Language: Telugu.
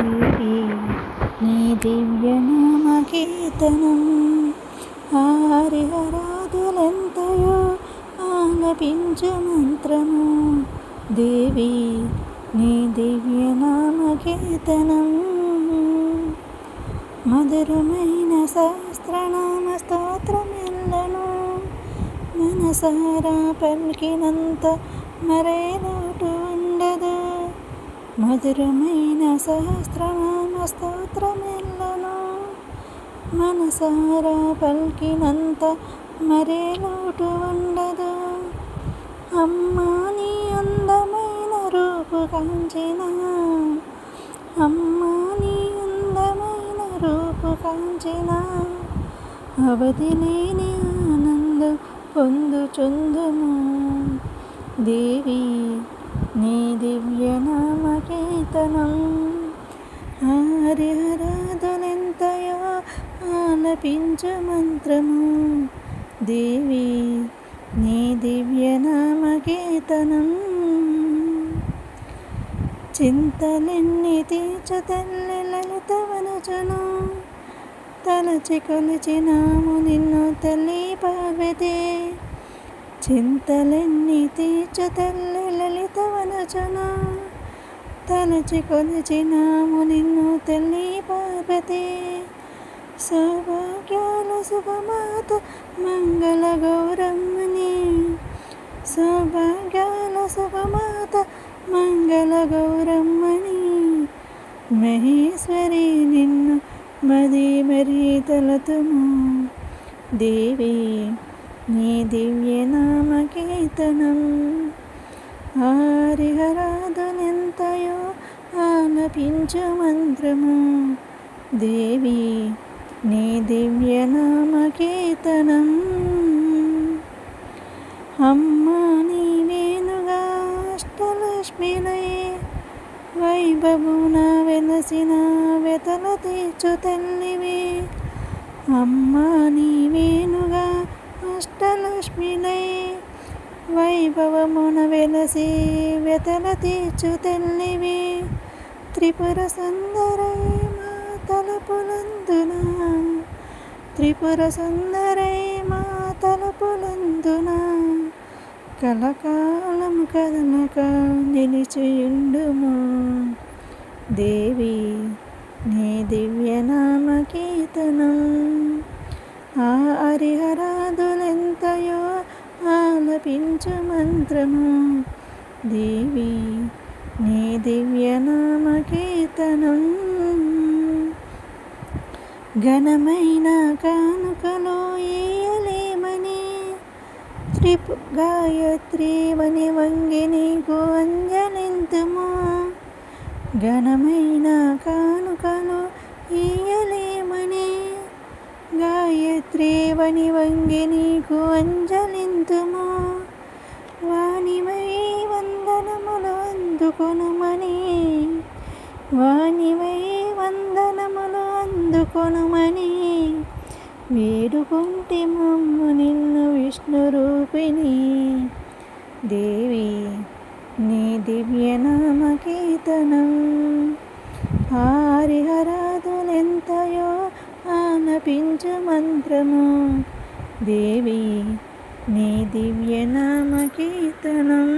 దేవి నీ దివ్యనామ కీర్తనం హరిహరాదులెంతయో ఆలపించు మంత్రము. దేవి నీ దివ్యనామ కీర్తనం మధురమైన సహస్రనామ స్తోత్రమెల్లను మనసారా పలికినంత మరేనా మధురమైన సహస్రనామ స్తోత్రమెల్లను మనసారా పలికినంత మరే లోటు ఉండదు. అమ్మా నీ అందమైన రూపు కాంచిన. అమ్మా నీ అందమైన రూపు కాంచిన. అవధి లేని ఆనందం పొందుచుందుము. దేవి నీ దివ్యనామ కీర్తనం హరిహరాదులెంతయో ఆలపించు మంత్రము. దేవి నీ దివ్యనామ కీర్తనం చింతలెన్ని తీర్చు తల్లి లలిత వనజను తలచి కొలిచినాము నిన్ను తల్లి పార్వతి. చింతలన్నీ తీర్చ తల్లి లలిత వనజను. తలచి కొలిచినాము నిన్ను తల్లి పార్వతి. సౌభాగ్యాల శుభమాత మంగళ గౌరమ్మని. సౌభాగ్యాల శుభమాత మంగళ గౌరమ్మని. మహేశ్వరి నిన్ను మది మరీ తలతుము. దేవి నీ దివ్యనామ కీర్తనం హరిహరాదులెంతయో ఆలపించు మంత్రము. దేవి నీ దివ్యనామ కీర్తనం అమ్మా నీవేనుగా అష్టలక్ష్మిలై వైభవున వెలసిన వెతల తీర్చు తల్లివి. అమ్మా నీవేనుగా అష్టలక్ష్మినై వైభవమున వెలసి వెతల తీర్చు తెల్లివి. త్రిపుర సుందరై మా తలపులందున త్రిపుర సుందరై మా తలపులందున. కలకాలం కదనక నిలిచియుండుము. దేవి నీ దివ్యనామ కీర్తనం. ఆ హరిహరాదులెంతయో ఆలపించు మంత్రము దేవి నీ దివ్యనామ కీర్తనం ఘనమైన కానుకలో ఏయలేమని. త్రిప్ గాయత్రి వని వంగి నీకు అంజలింతుము. ఘనమైన కానుకలు ఇయలేమని గాయత్రి వని వంగిని నీకు అంజలింతుము వాణివై వందనములు అందుకొనుమని? వాణివై వందనములు అందుకొనుమని? వేడుకుంటే మమ్ము నిన్ను విష్ణు రూపిణి. దేవి నీ దివ్యనామ కీర్తనం హరిహరాదులెంతయో ఆనపించు మంత్రము. దేవి నీ దివ్యనామ కీర్తనం.